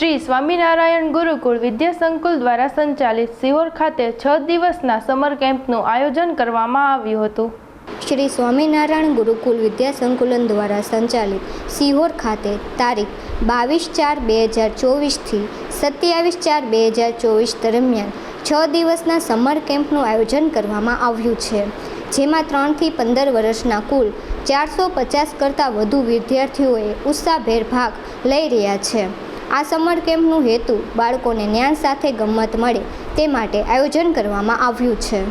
શ્રી સ્વામિનારાયણ ગુરુકુળ વિદ્યા સંકુલ દ્વારા સંચાલિત સિહોર ખાતે છ દિવસના સમર કેમ્પનું આયોજન કરવામાં આવ્યું હતું. શ્રી સ્વામિનારાયણ ગુરુકુલ વિદ્યા સંકુલન દ્વારા સંચાલિત સિહોર ખાતે તારીખ બાવીસ ચાર બે હજાર ચોવીસથી સત્યાવીસ ચાર બે હજાર ચોવીસ દરમિયાન છ દિવસના સમર કેમ્પનું આયોજન કરવામાં આવ્યું છે. જેમાં ત્રણથી પંદર વર્ષના કુલ ચારસો પચાસ કરતાં વધુ વિદ્યાર્થીઓએ ઉત્સાહભેર ભાગ લઈ રહ્યા છે. આ સમર કેમ્પનું હેતુ બાળકોને જ્ઞાન સાથે ગમત મળે તે માટે આયોજન કરવામાં આવ્યું છે.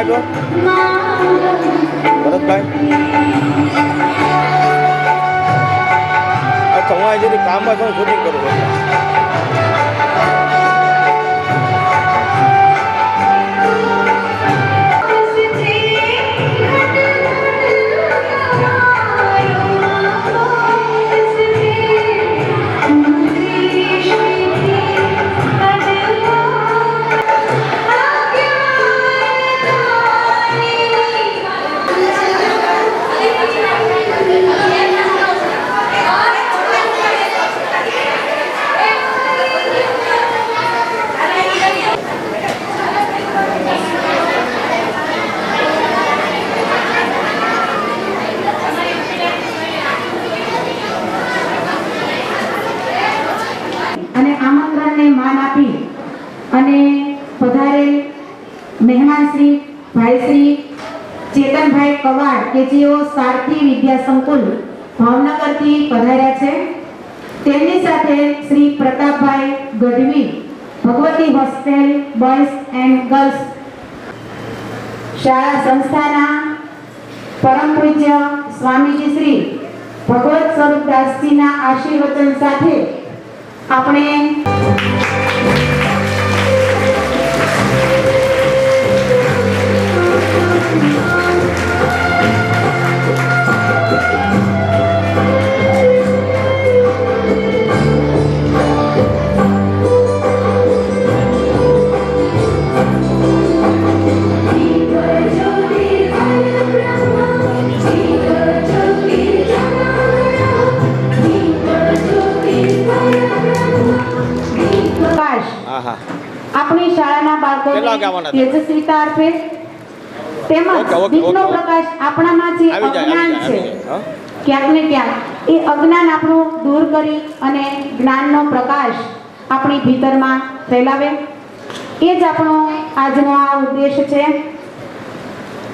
આવ્યો? ભરતભાઈ? અચ્છા હું આજે કામમાં છું શૂટિંગ કરું. છું મહેમાન ભાઈશ્રી ભાઈ ચેતનભાઈ કવાડ કે જેઓ સારથી વિદ્યા સંકુલ ભાવનગરથી પધાર્યા છે. તેમની સાથે Shri Pratapbhai Gadhvi, Bhagwati hostel boys and girls શાળા સંસ્થાના પરમ પૂજ્ય સ્વામીજી શ્રી ભગવત સ્વરૂપદાસજીના આશીર્વચન સાથે આપણે તેજસ્વીતા તેમજ દીપનો પ્રકાશ આપણામાં જે અજ્ઞાન છે જાય આવી જાય ક્યાંક ને ક્યાંક એ અજ્ઞાન આપણું દૂર કરી અને જ્ઞાનનો પ્રકાશ આપણી ભીતરમાં ફેલાવે. એ જ આપણો આજનો આ ઉદ્દેશ છે.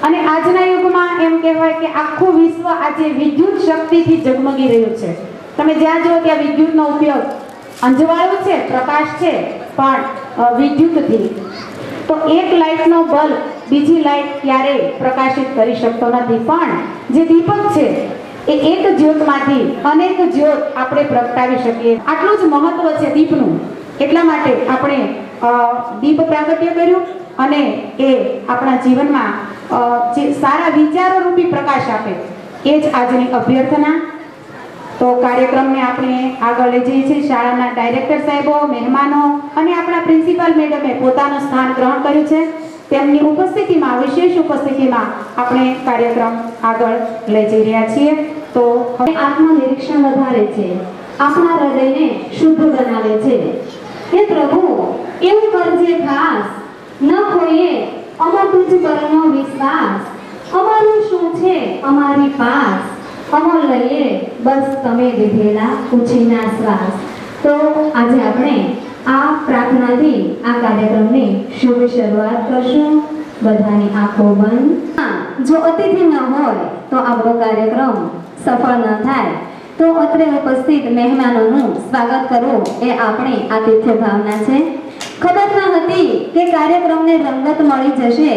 અને આજના યુગમાં એમ કહેવાય કે આખું વિશ્વ આજે વિદ્યુત શક્તિથી ઝગમગી રહ્યું છે. તમે જ્યાં જુઓ ત્યાં વિદ્યુતનો ઉપયોગ અંજવાળું છે પ્રકાશ છે પણ વિદ્યુત વિદ્યુતથી. તો એક લાઇટનો બલ્બ બીજી લાઇટ ક્યારેય પ્રકાશિત કરી શકતો નથી. પણ જે દીપક છે, એ એક જ્યોતમાંથી અનેક જ્યોત આપણે પ્રગટાવી શકીએ. આટલું જ મહત્વ છે દીપનું. એટલા માટે આપણે દીપ પ્રાગટ્ય કર્યું અને એ આપણા જીવનમાં જે સારા વિચારો રૂપી પ્રકાશ આપે. એ જ આજની અભ્યર્થના. તો કાર્યક્રમને આપણે આગળ લઈ જઈએ છીએ. શાળાના ડાયરેક્ટર સાહેબો, મહેમાનો અને આપણા પ્રિન્સિપાલ મેડમે પોતાનું સ્થાન ગ્રહણ કર્યું છે. તેમની ઉપસ્થિતિમાં, વિશેષ ઉપસ્થિતિમાં આપણે કાર્યક્રમ આગળ લઈ જઈ રહ્યા છીએ. તો હવે આત્મનિરીક્ષણ વધારે છે. આપણા હૃદયને શુદ્ધ બનાવે છે. હે પ્રભુ, એવું કરજે ખાસ. ન કોઈએ અમર તુજ પરનો વિશ્વાસ. અમારું શું છે? અમારી પાસ. અમર લઈએ, બસ તમે દીધેલા ઉછીના શ્વાસ. તો આજે આપણે આ પ્રાર્થનાથી, આ કાર્યક્રમની શુભ શરૂઆત કરશું. બધાની આંખો બંધ. જો અતિથિ ન હોય, તો આપણો કાર્યક્રમ સફળ ન થાય. તો અત્રે ઉપસ્થિત મહેમાનોનું સ્વાગત કરવું એ આપણી આતિથ્ય ભાવના છે. ખબર ન હતી કે કાર્યક્રમને રંગત મળી જશે.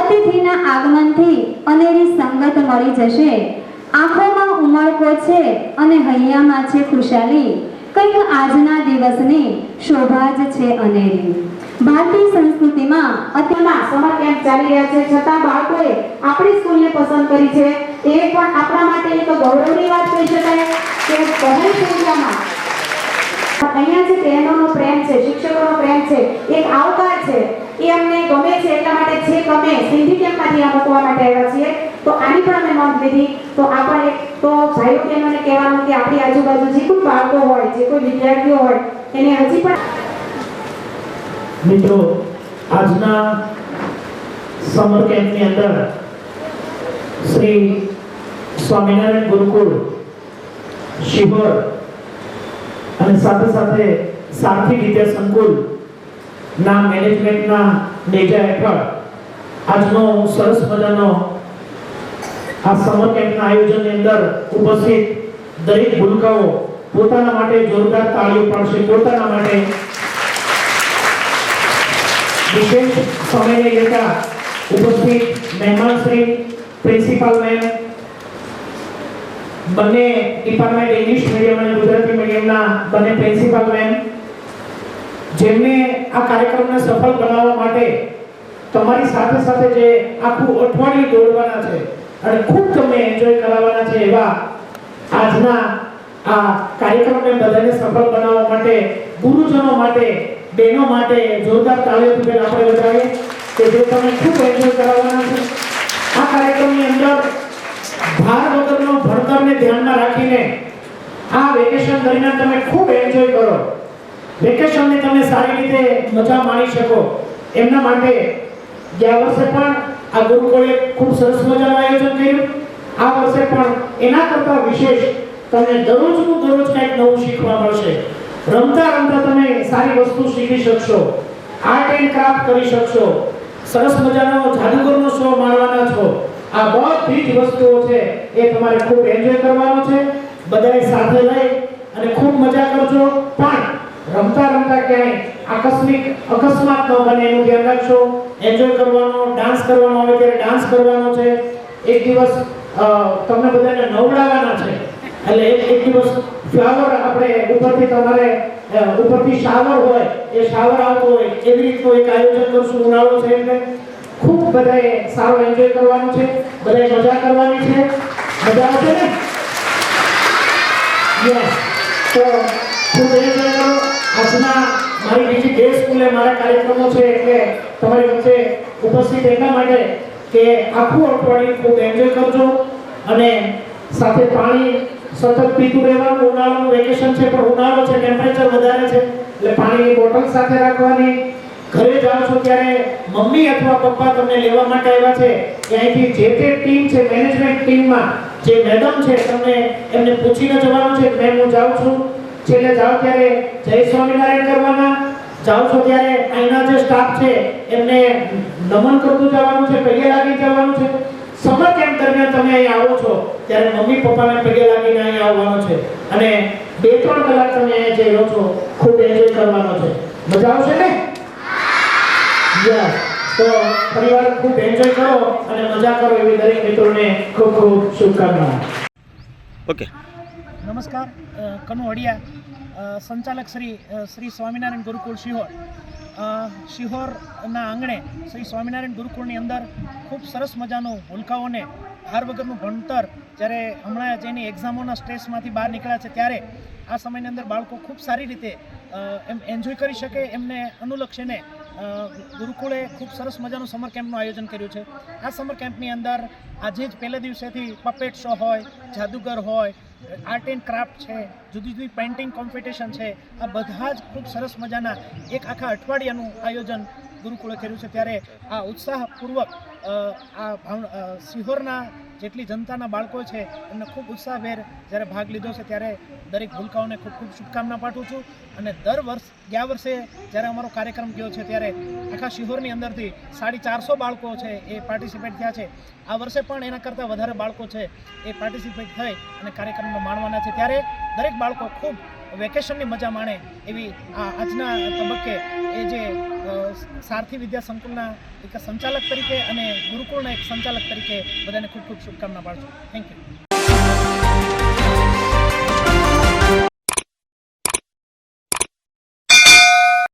અતિથિના આગમનથી અનેરી સંગત મળી જશે. આંખોમાં ઉમળકો છે અને હૈયામાં છે ખુશાલી. કંઈક આજના દિવસની શોભા જ છે અનેરી. ભારતીય સંસ્કૃતિમાં અતિ અત્યારના સમર કેમ્પ ચાલી રહ્યા છે? છતાં બાળકોએ આપણી સ્કૂલને પસંદ કરી છે. એ પણ આપણા માટે એક ગૌરવની વાત કહી શકાય કે બહુ સંખ્યામાં અહીંયા જે બહેનોનો પ્રેમ છે, શિક્ષકોનો પ્રેમ છે, એક આવકાર છે. એ અમને ગમે છે, એટલા માટે છે અમે સિંધી કેમ્પમાંથી આ મૂકવા માટે આવ્યા છીએ. તો આની પણ અમે નોંધ લીધી. તો આપણે તો ભાઈઓ બહેનોને કહેવાનું કે આપણી આજુબાજુ જે કોઈ બાળકો હોય, જે કોઈ વિદ્યાર્થીઓ હોય, એને હજી પણ મિત્રો, આજના સમર કેમ્પની અંદર શ્રી સ્વામિનારાયણ ગુરુકુળ, શિહોર અને સાથે સાથે સારથી વિદ્યા સંકુલ ના મેનેજમેન્ટના નેજા હેઠળ આજનો સરસ મજાનો આ સમર કેમ્પના આયોજનની અંદર ઉપસ્થિત દરેક ભૂલકાઓ પોતાના માટે જોરદાર તાળીઓ પાડશે. પોતાના માટે વિશેષ સમયને લેતા ઉપસ્થિત મહેમાન શ્રી, પ્રિન્સિપાલ મેમ, બંને ડિપાર્ટમેન્ટ ઇંગ્લિશ મીડિયમ અને ગુજરાતી મીડિયમના બંને પ્રિન્સિપાલ મેમ, જેમને આ કાર્યક્રમને સફળ બનાવવા માટે તમારી સાથે સાથે જે આખું અઠવાડિયું દોડવાના છે અને ખૂબ તમને એન્જોય કરાવવાના છે એવા આજના આ કાર્યક્રમને બધાને સફળ બનાવવા માટે, ગુરુજનો માટે, બહેનો માટે, જોરદાર તાળીઓથી બેન આપણે બજાવીએ કે જે તમે ખૂબ એન્જોય કરાવવાના છે. આ કાર્યક્રમની અંદર ભાર વગરનો ભણતરને ધ્યાનમાં રાખીને આ વેકેશન દરમિયાન તમે ખૂબ એન્જોય કરો. વેકેશનને તમે સારી રીતે મજા માણી શકો. એમના માટે ગયા વર્ષે પણ આ ગુરુકુળે ખૂબ સરસ મજાનું આયોજન કર્યું. આ વર્ષે પણ એના કરતાં વિશેષ તમને દરરોજનું દરરોજ કંઈક નવું શીખવા મળશે. રમતા રમતા તમે સારી વસ્તુ શીખી શકશો. આર્ટ એન્ડ ક્રાફ્ટ કરી શકશો. સરસ મજાનો જાદુગરનો શો માણવાના છો. આ બધી જ વસ્તુઓ છે એ તમારે ખૂબ એન્જોય કરવાનો છે. બધાએ સાથે લઈ અને ખૂબ મજા કરજો. પણ રમતા રમતા ક્યાંય આકસ્મિક, અકસ્માત ન બને એનું ધ્યાન રાખશો એન્જોય કરવાનો ડાન્સ કરવાનો આવે ત્યારે ડાન્સ કરવાનો છે. એક દિવસ તમને બધાને નવડાવવાના છે. એટલે એક દિવસ ફ્લાવર આપણે ઉપરથી તમારે ઉપરથી શાવર હોય, એ શાવર આવતો હોય, એવી રીતનું એક આયોજન કરશું ઉનાળો છે એટલે. ખૂબ બધાએ સારો એન્જોય કરવાનું છે. બધાએ મજા કરવાની છે. મજા આવશે ને? યસ તો બીજી બે સ્કૂલે મારા કાર્યક્રમો છે એટલે તમારી વચ્ચે ઉપસ્થિત એટલા માટે કે આખું અઠવાડિયું ખૂબ એન્જોય કરજો અને સાથે પાણી સતત પીતું રહેવાનું, ઉનાળાનું વેકેશન છે, પણ ઉનાળો છે ટેમ્પરેચર વધારે છે, એટલે પાણીની બોટલ સાથે રાખવાની. ઘરે જાઓ છો ત્યારે મમ્મી અથવા પપ્પા તમને લેવા માટે આવ્યા છે કે અહીંથી જે તે ટીમ છે મેનેજમેન્ટ ટીમમાં જે મેડમ છે, તમને એમને પૂછીને જવાનું છે મેમ, હું જાઉં છું. છેલ્લે જાઓ ત્યારે જય સ્વામિનારાયણ કરવાના. જાઓ છો ત્યારે અહીંના જે સ્ટાફ છે એમને નમન કરતું જવાનું છે પગે લાગી જવાનું છે. સમર કેમ્પ દરમિયાન તમે અહીં આવો છો ત્યારે મમ્મી પપ્પાને પગે લાગીને અહીં આવવાનું છે. અને બે ત્રણ કલાક તમે અહીંયા જે રહ્યો છો ખૂબ એન્જોય કરવાનો છે. મજા આવશે ને? યસ તો પરિવાર ખૂબ એન્જોય કરો અને મજા કરો એવી દરેક મિત્રોને ખૂબ ખૂબ શુભકામનાઓ ઓકે નમસ્કાર કનુ હડિયા અ, સંચાલક શ્રી શ્રી સ્વામિનારાયણ ગુરુકુળ શિહોર. શિહોરના આંગણે શ્રી સ્વામિનારાયણ ગુરુકુળની અંદર ખૂબ સરસ મજાનું ભૂલકાઓને હાર વગરનું ભણતર જ્યારે હમણાં જ એની એક્ઝામોના સ્ટ્રેસમાંથી બહાર નીકળ્યા છે ત્યારે આ સમયની અંદર બાળકો ખૂબ સારી રીતે એમ એન્જોય કરી શકે એમને અનુલક્ષીને ગુરુકુળે ખૂબ સરસ મજાનું સમર કેમ્પનું આયોજન કર્યું છે. આ સમર કેમ્પની અંદર આજે જ પહેલા દિવસેથી પપેટ શો હોય, જાદુગર હોય આર્ટ એન્ડ ક્રાફ્ટ છે, જુદી જુદી પેઇન્ટિંગ કોમ્પિટિશન છે, આ બધા જ ખૂબ સરસ મજાના એક આખા અઠવાડિયાનું આયોજન ગુરુકુળે કર્યું છે. ત્યારે આ ઉત્સાહપૂર્વક આ ભાવ સિહોરના જેટલી જનતાના બાળકો છે, એમને ખૂબ ઉત્સાહભેર જ્યારે ભાગ લીધો છે, ત્યારે દરેક ભૂલકાઓને ખૂબ ખૂબ શુભકામના પાઠવું છું. અને દર વર્ષ, ગયા વર્ષે જ્યારે અમારો કાર્યક્રમ ગયો છે, ત્યારે આખા શિહોરની અંદરથી સાડી ચારસો બાળકો છે, એ પાર્ટિસિપેટ થયા છે. આ વર્ષે પણ એના કરતાં વધારે બાળકો છે, એ પાર્ટિસિપેટ થઈ અને કાર્યક્રમને માણવાના છે. ત્યારે દરેક બાળકો ખૂબ વેકેશનની મજા માણે એવી આજના તબક્કે એ જે સારથી વિદ્યા સંકુલના એક સંચાલક તરીકે અને ગુરુકુળના એક સંચાલક તરીકે બધાને ખૂબ ખૂબ શુભકામના પાડું થેન્ક યુ